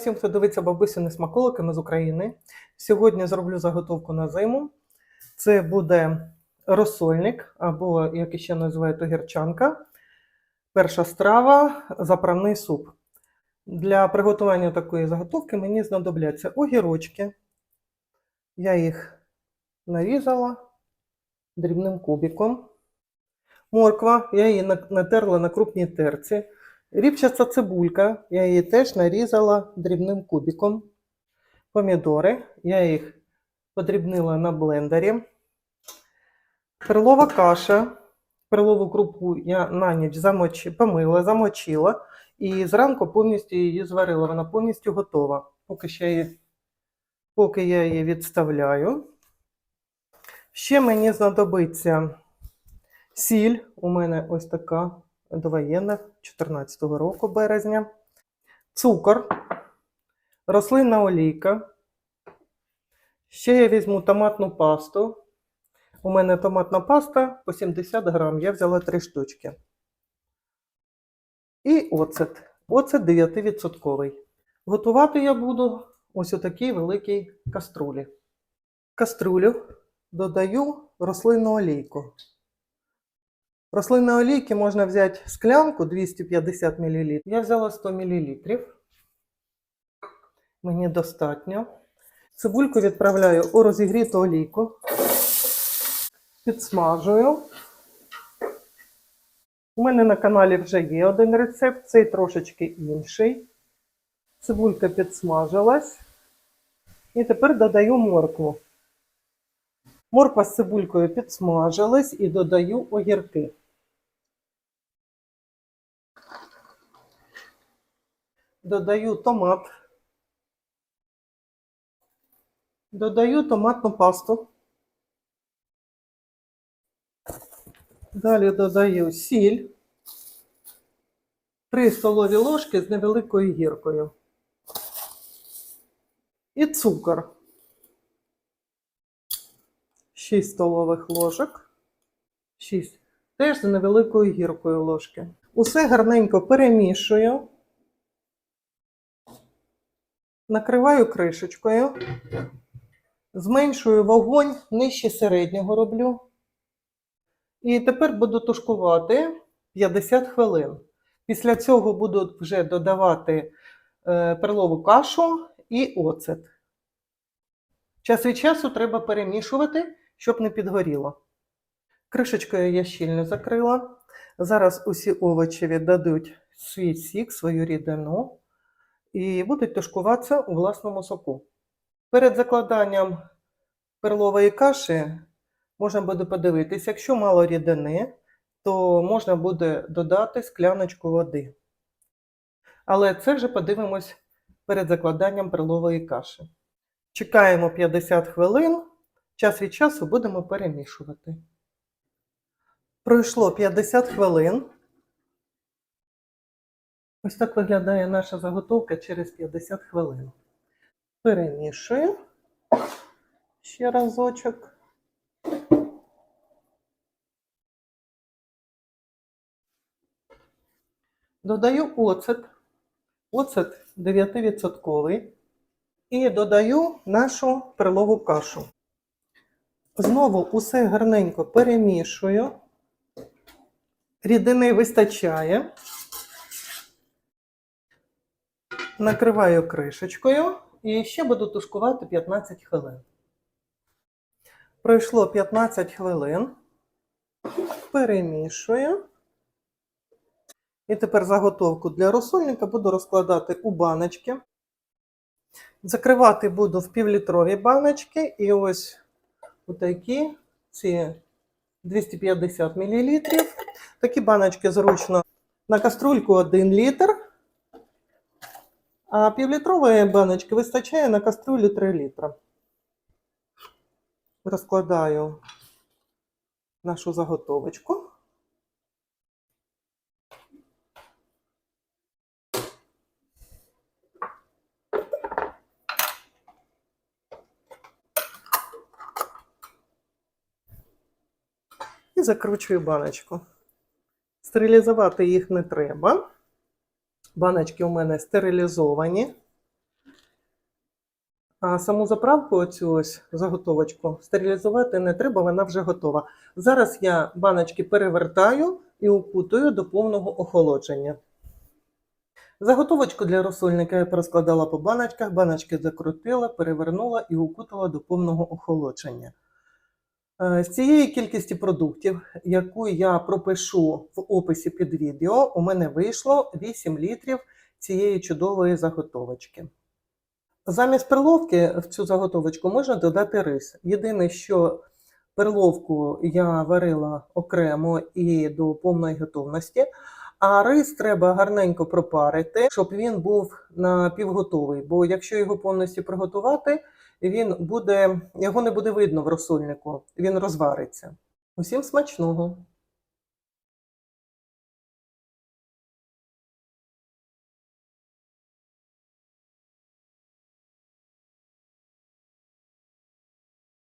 всім, хто дивиться бабусіни смаколики, ми з України. Сьогодні зроблю заготовку на зиму. Це буде розсольник, або, як ще називають, огірчанка. Перша страва заправний суп. Для приготування такої заготовки мені знадобляться огірочки. Я їх нарізала дрібним кубиком. Морква, я її натерла на крупній терці. Ріпчаста цибулька, я її теж нарізала дрібним кубиком. Помідори, я їх подрібнила на блендері. Перлова каша. Перлову крупу я на ніч замочи, помила, замочила і зранку повністю її зварила. Вона повністю готова. Поки, ще її, поки я її відставляю. Ще мені знадобиться сіль. У мене ось така довоєнна 14-го року березня. Цукор, рослинна олійка. Ще я візьму томатну пасту. У мене томатна паста по 70 грам. Я взяла 3 штучки. І оцет. Оцет 9%. Готувати я буду ось у такій великій каструлі. Каструлю додаю рослинну олійку. Рослинної олійки можна взяти склянку 250 мл. Я взяла 100 мл. Мені достатньо. Цибульку відправляю у розігріту олійку. Підсмажую. У мене на каналі вже є один рецепт, цей трошечки інший. Цибулька підсмажилась. І тепер додаю моркву. Морква з цибулькою підсмажилась і додаю огірки. Додаю томат. Додаю томатну пасту. Далі додаю сіль. 3 столові ложки з невеликою гіркою. І цукор. 6 столових ложок. 6. Теж з невеликою гіркою ложки. Усе гарненько перемішую. Накриваю кришечкою. Зменшую вогонь нижче середнього роблю. І тепер буду тушкувати 50 хвилин. Після цього буду вже додавати е, перлову кашу і оцет. Час від часу треба перемішувати, щоб не підгоріло. Кришечкою я щільно закрила. Зараз усі овочі віддадуть свій сік, свою рідину і будуть тушкуватися у власному соку. Перед закладанням перлової каші можна буде подивитися, якщо мало рідини, то можна буде додати скляночку води. Але це вже подивимось перед закладанням перлової каші. Чекаємо 50 хвилин, час від часу будемо перемішувати. Пройшло 50 хвилин. Ось так виглядає наша заготовка через 50 хвилин. Перемішую ще разочок. Додаю оцет. Оцет 9%. І додаю нашу перлову кашу. Знову усе гарненько перемішую. Рідини вистачає. Накриваю кришечкою і ще буду тушкувати 15 хвилин. Пройшло 15 хвилин. Перемішую. І тепер заготовку для розсольника буду розкладати у баночки. Закривати буду в півлітрові баночки. І ось отакі ці 250 мл. Такі баночки зручно на каструльку 1 літр. А півлітрової баночки вистачає на каструлю 3 літра. Розкладаю нашу заготовочку. І закручую баночку. Стерилізувати їх не треба. Баночки у мене стерилізовані. А саму заправку, оцю ось заготовочку, стерилізувати не треба, вона вже готова. Зараз я баночки перевертаю і укутую до повного охолодження. Заготовочку для розсольника я розкладала по баночках, баночки закрутила, перевернула і укутала до повного охолодження. Е, З цієї кількості продуктів, яку я пропишу в описі під відео, у мене вийшло 8 літрів цієї чудової заготовочки. Замість перловки в цю заготовочку можна додати рис. Єдине, що перловку я варила окремо і до повної готовності, а рис треба гарненько пропарити, щоб він був напівготовий. Бо якщо його повністю приготувати, він буде, його не буде видно в розсольнику, він розвариться. Усім смачного!